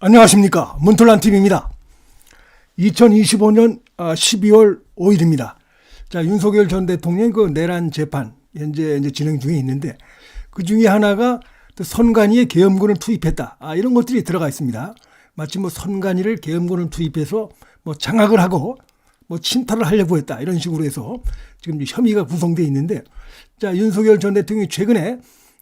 안녕하십니까. 문틀란 TV입니다. 2025년 12월 5일입니다. 자, 윤석열 전 대통령 그 내란 재판 현재 이제 진행 중에 있는데 그 중에 하나가 또 선관위에 계엄군을 투입했다. 아, 이런 것들이 들어가 있습니다. 마치 뭐 선관위를 계엄군을 투입해서 뭐 장악을 하고 뭐 침탈을 하려고 했다. 이런 식으로 해서 지금 혐의가 구성되어 있는데 자, 윤석열 전 대통령이 최근에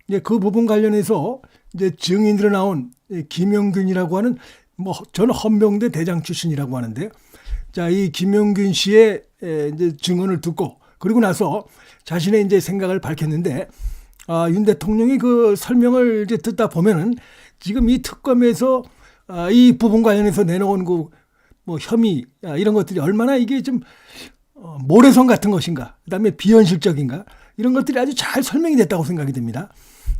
이제 그 부분 관련해서 이제 증인으로 나온 김영균이라고 하는 뭐전 헌병대 대장 출신이라고 하는데 자, 이 김영균 씨의 에, 이제 증언을 듣고 그리고 나서 자신의 이제 생각을 밝혔는데 아, 윤 대통령이 그 설명을 이제 듣다 보면은 지금 이 특검에서 아, 이 부분 관련해서 내놓은 그 뭐 혐의 아, 이런 것들이 얼마나 이게 좀 어, 모래성 같은 것인가, 그다음에 비현실적인가 이런 것들이 아주 잘 설명이 됐다고 생각이 됩니다.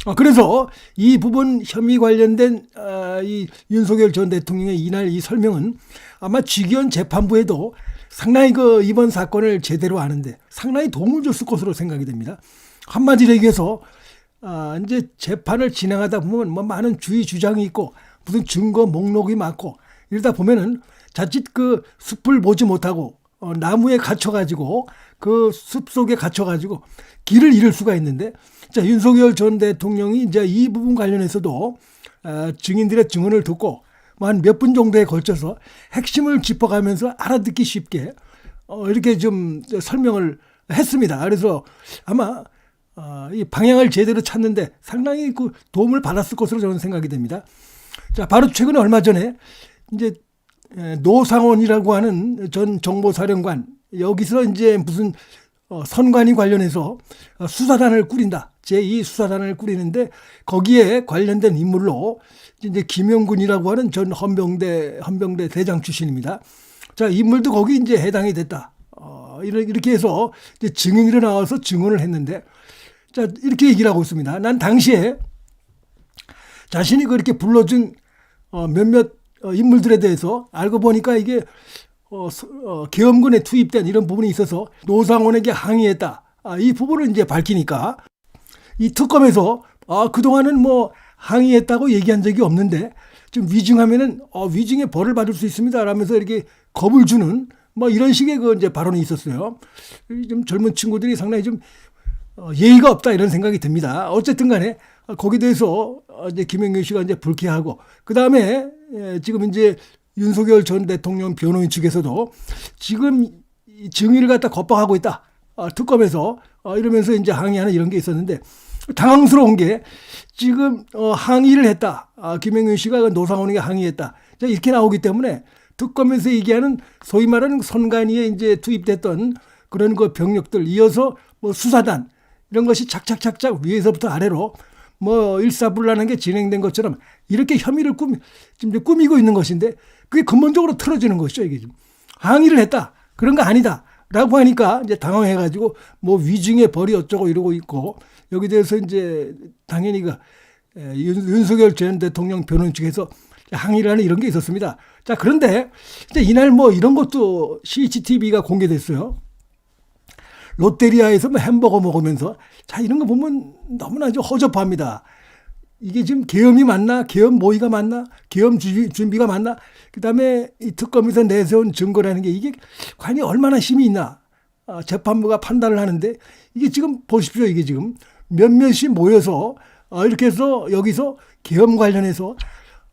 어, 그래서 이 부분 혐의 관련된 아, 이 윤석열 전 대통령의 이날 이 설명은 아마 직위원 재판부에도 상당히 그 이번 사건을 제대로 아는데 상당히 도움을 줬을 것으로 생각이 됩니다. 한마디로 얘기해서 아, 이제 재판을 진행하다 보면 뭐 많은 주의 주장이 있고 무슨 증거 목록이 많고 이러다 보면은 자칫 그 숲을 보지 못하고 어, 나무에 갇혀가지고 그 숲 속에 갇혀가지고 길을 잃을 수가 있는데 자 윤석열 전 대통령이 이제 이 부분 관련해서도 어, 증인들의 증언을 듣고 뭐 한몇 분 정도에 걸쳐서 핵심을 짚어가면서 알아듣기 쉽게 어, 이렇게 좀 설명을 했습니다. 그래서 아마 어, 이 방향을 제대로 찾는데 상당히 그 도움을 받았을 것으로 저는 생각이 됩니다. 자, 바로 최근에 얼마 전에 이제 에, 노상원이라고 하는 전 정보사령관 여기서 이제 무슨 어, 선관위 관련해서 어, 수사단을 꾸린다. 제2 수사단을 꾸리는데 거기에 관련된 인물로 이제 김영군이라고 하는 전 헌병대 헌병대 대장 출신입니다. 자, 인물도 거기 이제 해당이 됐다. 어, 이렇게 해서 이제 증인으로 나와서 증언을 했는데 자, 이렇게 얘기를 하고 있습니다. 난 당시에 자신이 그렇게 불러준 어, 몇몇 어, 인물들에 대해서 알고 보니까 이게 어, 서- 어, 계엄군에 투입된 이런 부분이 있어서 노상원에게 항의했다. 아, 이 부분을 이제 밝히니까 이 특검에서 아, 그동안은 뭐 항의했다고 얘기한 적이 없는데 좀 위증하면은 어, 위증의 벌을 받을 수 있습니다. 라면서 이렇게 겁을 주는 뭐 이런 식의 그 이제 발언이 있었어요. 이좀 젊은 친구들이 상당히 좀 어, 예의가 없다 이런 생각이 듭니다. 어쨌든 간에 어, 거기에 대해서 어, 이제 김영균 씨가 이제 불쾌하고 그 다음에 지금 이제 윤석열 전 대통령 변호인 측에서도 지금 이 증인을 갖다 겁박하고 있다. 어, 특검에서 어, 이러면서 이제 항의하는 이런 게 있었는데 당황스러운 게 지금 어, 항의를 했다. 아, 김영균 씨가 그 노상원에게 항의했다. 자, 이렇게 나오기 때문에 특검에서 얘기하는 소위 말하는 선관위에 이제 투입됐던 그런 그 병력들 이어서 뭐 수사단 이런 것이 착착착착 위에서부터 아래로 뭐 일사불란한 게 진행된 것처럼 이렇게 혐의를 꾸미, 지금 꾸미고 있는 것인데 그게 근본적으로 틀어지는 것이죠 이게 지금 항의를 했다 그런 거 아니다 라고 하니까 이제 당황해가지고 뭐 위증의 벌이 어쩌고 이러고 있고 여기 대해서 이제 당연히 그 윤석열 전 대통령 변호인 측에서 항의를 하는 이런 게 있었습니다. 자 그런데 이제 이날 뭐 이런 것도 CCTV가 공개됐어요. 롯데리아에서 뭐 햄버거 먹으면서 자 이런 거 보면 너무나 좀 허접합니다. 이게 지금 계엄이 맞나? 계엄 모의가 맞나? 계엄 주- 준비가 맞나? 그 다음에 이 특검에서 내세운 증거라는 게 이게 과연 얼마나 힘이 있나? 아, 재판부가 판단을 하는데 이게 지금 보십시오. 이게 지금 몇몇이 모여서 어, 이렇게 해서 여기서 계엄 관련해서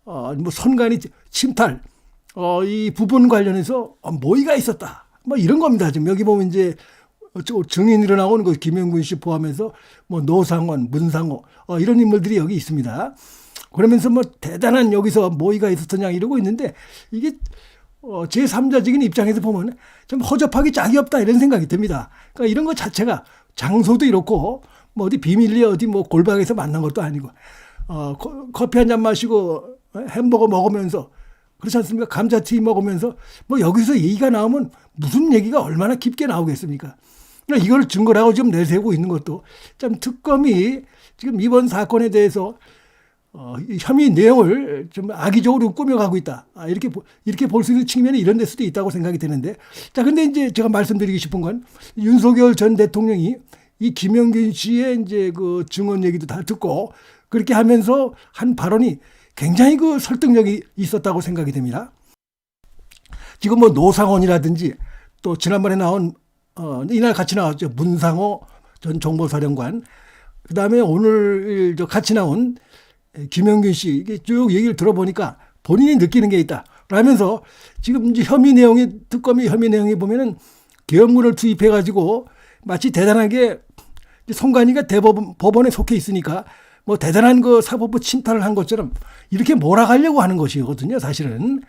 어, 뭐 선관위 침탈 어, 이 부분 관련해서 어, 모의가 있었다. 뭐 이런 겁니다. 지금 여기 보면 이제 증인으로 나오는 그 김영군 씨 포함해서 뭐 노상원, 문상호 어, 이런 인물들이 여기 있습니다. 그러면서 뭐 대단한 여기서 모의가 있었더냐 이러고 있는데 이게 어, 제3자적인 입장에서 보면 좀 허접하기 짝이 없다 이런 생각이 듭니다. 그러니까 이런 것 자체가 장소도 이렇고 뭐 어디 비밀리에 어디 뭐 골방에서 만난 것도 아니고 어, 코- 커피 한 잔 마시고 햄버거 먹으면서 그렇지 않습니까? 감자튀김 먹으면서 뭐 여기서 얘기가 나오면 무슨 얘기가 얼마나 깊게 나오겠습니까? 이걸 증거라고 지금 내세우고 있는 것도 참 특검이 지금 이번 사건에 대해서 어, 이 혐의 내용을 좀 악의적으로 꾸며가고 있다. 아, 이렇게 보- 이렇게 볼 수 있는 측면이 이런 데 수도 있다고 생각이 되는데, 자, 근데 이제 제가 말씀드리고 싶은 건 윤석열 전 대통령이 이 김영균 씨의 이제 그 증언 얘기도 다 듣고 그렇게 하면서 한 발언이 굉장히 그 설득력이 있었다고 생각이 됩니다. 지금 뭐 노상원이라든지 또 지난번에 나온 어 이날 같이 나왔죠 문상호 전 정보사령관 그 다음에 오늘 저 같이 나온 김영균 씨 이게 쭉 얘기를 들어보니까 본인이 느끼는 게 있다. 라면서 지금 이제 혐의 내용이 특검의 혐의 내용이 보면은 계엄군을 투입해 가지고 마치 대단하게 송관이가 대법원 법원에 속해 있으니까 뭐 대단한 그 사법부 침탈을 한 것처럼 이렇게 몰아가려고 하는 것이거든요. 사실은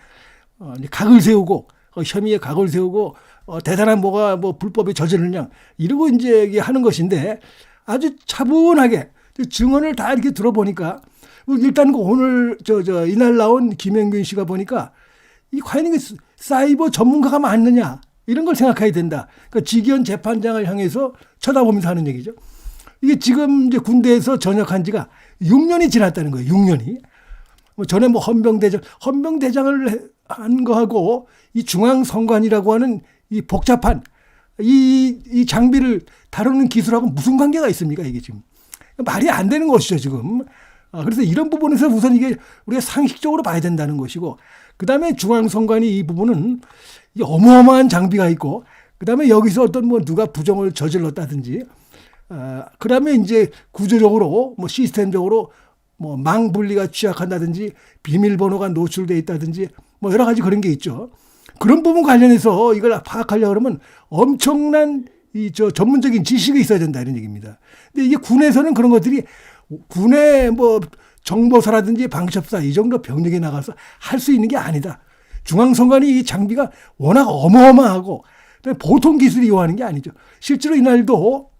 어, 각을 세우고 어, 혐의에 각을 세우고 어, 대단한 뭐가 뭐 불법에 저지르냐 이러고 이제 하는 것인데 아주 차분하게 증언을 다 이렇게 들어보니까 일단 그 오늘 저 저 이날 나온 김영균 씨가 보니까 이 과연 이게 사이버 전문가가 맞느냐 이런 걸 생각해야 된다. 그러니까 직위원 재판장을 향해서 쳐다보면서 하는 얘기죠. 이게 지금 이제 군대에서 전역한 지가 6년이 지났다는 거예요. 6년이. 뭐 전에 뭐 헌병대장, 헌병대장을 한 거하고 이 중앙선관이라고 하는 이 복잡한 이, 이 장비를 다루는 기술하고 무슨 관계가 있습니까? 이게 지금. 말이 안 되는 것이죠, 지금. 아, 그래서 이런 부분에서 우선 이게 우리가 상식적으로 봐야 된다는 것이고, 그 다음에 중앙선관위 이 부분은 이 어마어마한 장비가 있고, 그 다음에 여기서 어떤 뭐 누가 부정을 저질렀다든지, 아, 그 다음에 이제 구조적으로 뭐 시스템적으로 뭐 망 분리가 취약한다든지 비밀번호가 노출돼 있다든지 뭐 여러 가지 그런 게 있죠. 그런 부분 관련해서 이걸 파악하려고 그러면 엄청난 이 저 전문적인 지식이 있어야 된다 이런 얘기입니다. 근데 이게 군에서는 그런 것들이 군의 뭐 정보사라든지 방첩사 이 정도 병력에 나가서 할 수 있는 게 아니다. 중앙선관위 이 장비가 워낙 어마어마하고 보통 기술이 요하는 게 아니죠. 실제로 이날도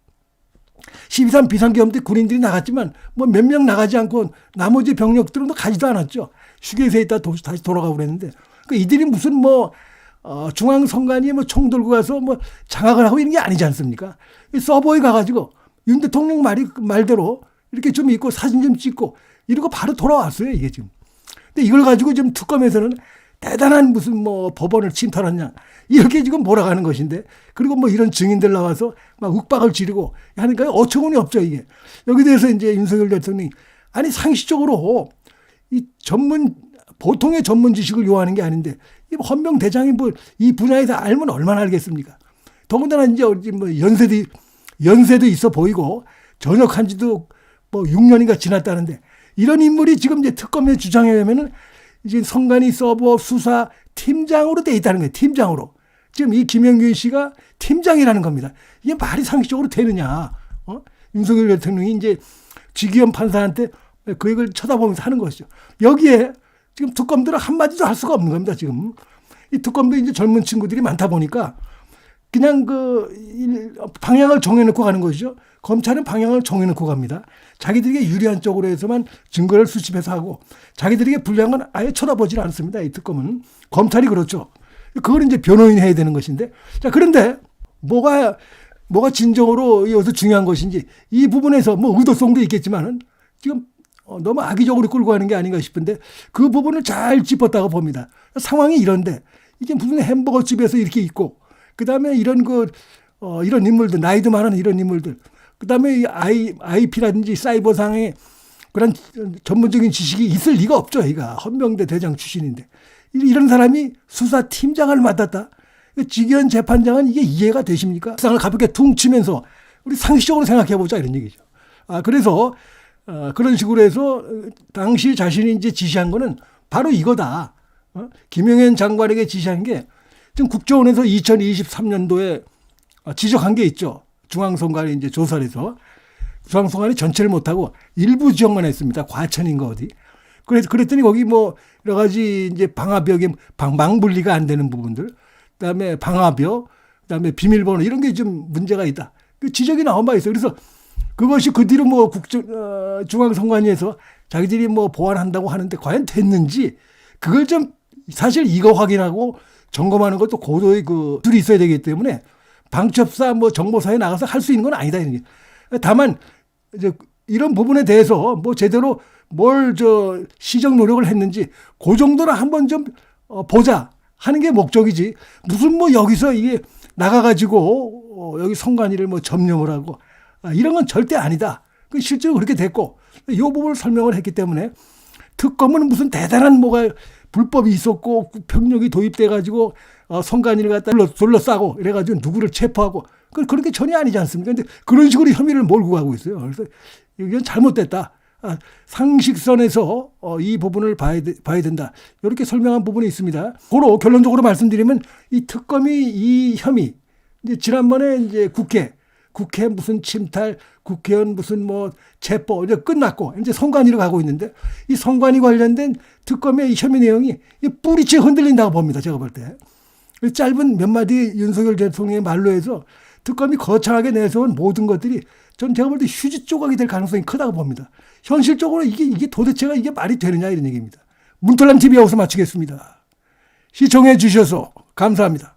12.3 비상계엄 때 군인들이 나갔지만 뭐 몇 명 나가지 않고 나머지 병력들은 또 가지도 않았죠. 휴게소에 있다 다시 돌아가고 그랬는데 그 이들이 무슨 뭐 어, 중앙선관위에 뭐 총 들고 가서 뭐 장악을 하고 이런 게 아니지 않습니까? 서버에 가가지고 윤 대통령 말이 말대로 이렇게 좀 있고 사진 좀 찍고 이러고 바로 돌아왔어요 이게 지금. 근데 이걸 가지고 지금 특검에서는 대단한 무슨 뭐 법원을 침탈했냐 이렇게 지금 몰아가는 것인데 그리고 뭐 이런 증인들 나와서 막 윽박을 지르고 하니까 어처구니 없죠 이게 여기 대해서 이제 윤석열 대통령이 아니 상식적으로 이 전문 보통의 전문 지식을 요하는 게 아닌데 이 헌병 대장이 뭐 이 분야에서 알면 얼마나 알겠습니까? 더군다나 이제 뭐 연세도 연세도 있어 보이고 전역한 지도 뭐 6년인가 지났다는데 이런 인물이 지금 이제 특검의 주장에 의하면은 이제 성관이 서버 수사 팀장으로 돼 있다는 거예요. 팀장으로. 지금 이 김영균 씨가 팀장이라는 겁니다. 이게 말이 상식적으로 되느냐? 어? 윤석열 대통령이 이제 지기현 판사한테 그 얘기를 쳐다보면서 하는 것이죠. 여기에 지금 특검들은 한마디도 할 수가 없는 겁니다, 지금. 이 특검도 이제 젊은 친구들이 많다 보니까 그냥 그 방향을 정해놓고 가는 것이죠. 검찰은 방향을 정해놓고 갑니다. 자기들에게 유리한 쪽으로 해서만 증거를 수집해서 하고 자기들에게 불리한 건 아예 쳐다보질 않습니다. 이 특검은. 검찰이 그렇죠. 그걸 이제 변호인이 해야 되는 것인데. 자, 그런데 뭐가, 뭐가 진정으로 여기서 중요한 것인지 이 부분에서 뭐 의도성도 있겠지만은 지금 어, 너무 악의적으로 끌고 가는 게 아닌가 싶은데 그 부분을 잘 짚었다고 봅니다. 상황이 이런데 이게 무슨 햄버거 집에서 이렇게 있고 그 다음에 이런 그, 어, 이런 인물들, 나이도 많은 이런 인물들, 그 다음에 I, IP라든지 사이버상의 그런 전문적인 지식이 있을 리가 없죠. 이가 헌병대 대장 출신인데. 이런 사람이 수사 팀장을 맡았다. 직위원 재판장은 이게 이해가 되십니까? 상을 가볍게 퉁치면서 우리 상식적으로 생각해 보자 이런 얘기죠. 아, 그래서 어, 그런 식으로 해서 당시 자신이 이제 지시한 거는 바로 이거다. 어? 김영현 장관에게 지시한 게 지금 국정원에서 2023년도에 지적한 게 있죠. 중앙선관위 이제 조사를 해서 중앙선관위 전체를 못하고 일부 지역만 했습니다. 과천인가 어디. 그래서 그랬더니 거기 뭐 여러 가지 이제 방화벽에 방 망 분리가 안 되는 부분들, 그다음에 방화벽, 그다음에 비밀번호 이런 게 좀 문제가 있다. 그 지적이 나온 바 있어요. 그래서 그것이 그 뒤로 뭐 국정 어, 중앙선관위에서 자기들이 뭐 보완한다고 하는데 과연 됐는지 그걸 좀 사실 이거 확인하고 점검하는 것도 고도의 그 둘이 있어야 되기 때문에 방첩사 뭐 정보사에 나가서 할 수 있는 건 아니다. 이게. 다만 이제 이런 부분에 대해서 뭐 제대로 뭘 저 시정 노력을 했는지 그 정도는 한번 좀 어, 보자 하는 게 목적이지 무슨 뭐 여기서 이게 나가가지고 어, 여기 성관이를 뭐 점령을 하고 아, 이런 건 절대 아니다. 그 실제로 그렇게 됐고 이 부분을 설명을 했기 때문에 특검은 무슨 대단한 뭐가 불법이 있었고 병력이 도입돼 가지고 어, 선관위를 갖다 둘러, 둘러 싸고 이래가지고 누구를 체포하고 그 그런 게 전혀 아니지 않습니까? 근데 그런 식으로 혐의를 몰고 가고 있어요. 그래서 이건 잘못됐다. 아, 상식선에서 어, 이 부분을 봐야, 돼- 봐야 된다. 이렇게 설명한 부분이 있습니다. 고로 결론적으로 말씀드리면 이 특검이 이 혐의 이제 지난번에 이제 국회 국회 무슨 침탈, 국회의원 무슨 뭐 체포 이제 끝났고 이제 선관위로 가고 있는데 이 선관위 관련된 특검의 이 혐의 내용이 이 뿌리째 흔들린다고 봅니다. 제가 볼 때. 짧은 몇 마디 윤석열 대통령의 말로 해서 특검이 거창하게 내세운 모든 것들이 전 제가 볼 때 휴지 조각이 될 가능성이 크다고 봅니다. 현실적으로 이게 이게 도대체가 이게 말이 되느냐 이런 얘기입니다. 문털남 TV 여기서 마치겠습니다. 시청해 주셔서 감사합니다.